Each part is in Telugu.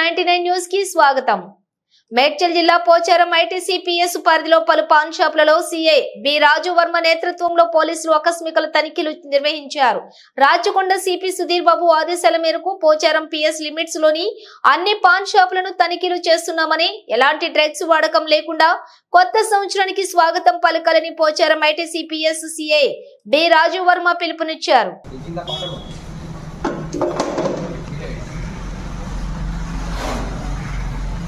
నైన్టీ నైన్ న్యూస్కి స్వాగతం. మేడ్చల్ జిల్లా పోచారం ఐటీసీ పిఎస్ పరిధిలో పలు పాన్ షాపులలో సీఐ బి రాజు వర్మ నేతృత్వంలో పోలీసులు ఆకస్మికల తనిఖీలు నిర్వహించారు. రాచకొండ సిపి సుధీర్ బాబు ఆదేశాల మేరకు పోచారం పిఎస్ లిమిట్స్లోని అన్ని పాన్ షాపులను తనిఖీలు చేస్తున్నామని ఎలాంటి డ్రగ్స్ వాడకం లేకుండా కొత్త సంవత్సరానికి స్వాగతం పలకాలని Pocharam ITC PS CI B Raju Varma పిలుపునిచ్చారు.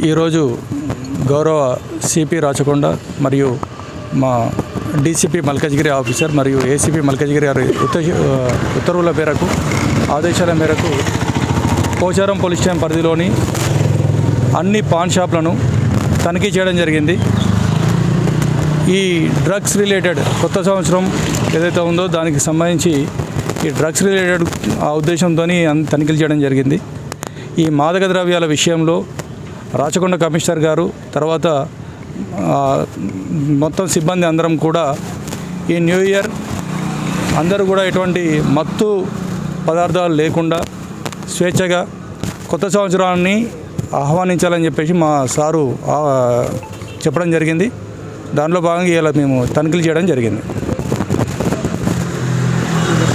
ఈరోజు గౌరవ సిపి రాచకొండ మరియు మా డీసీపీ మల్కజ్గిరి ఆఫీసర్ మరియు ఏసీపీ మల్కజ్గిరి గారి ఉత్త ఉత్తర్వుల మేరకు ఆదేశాల మేరకు పోచారం పోలీస్ స్టేషన్ పరిధిలోని అన్ని పాన్ షాప్లను తనిఖీ చేయడం జరిగింది. ఈ డ్రగ్స్ రిలేటెడ్ కొత్త సంవత్సరం ఏదైతే ఉందో దానికి సంబంధించి ఈ డ్రగ్స్ రిలేటెడ్ ఆ ఉద్దేశంతో తనిఖీలు చేయడం జరిగింది. ఈ మాదక ద్రవ్యాల విషయంలో రాచకొండ కమిషనర్ గారు తర్వాత మొత్తం సిబ్బంది అందరం కూడా ఈ న్యూ ఇయర్ అందరూ కూడా ఎటువంటి మత్తు పదార్థాలు లేకుండా స్వేచ్ఛగా కొత్త సంవత్సరాన్ని ఆహ్వానించాలని చెప్పేసి మా సారు చెప్పడం జరిగింది. దానిలో భాగంగా ఇలా మేము తనిఖీలు చేయడం జరిగింది.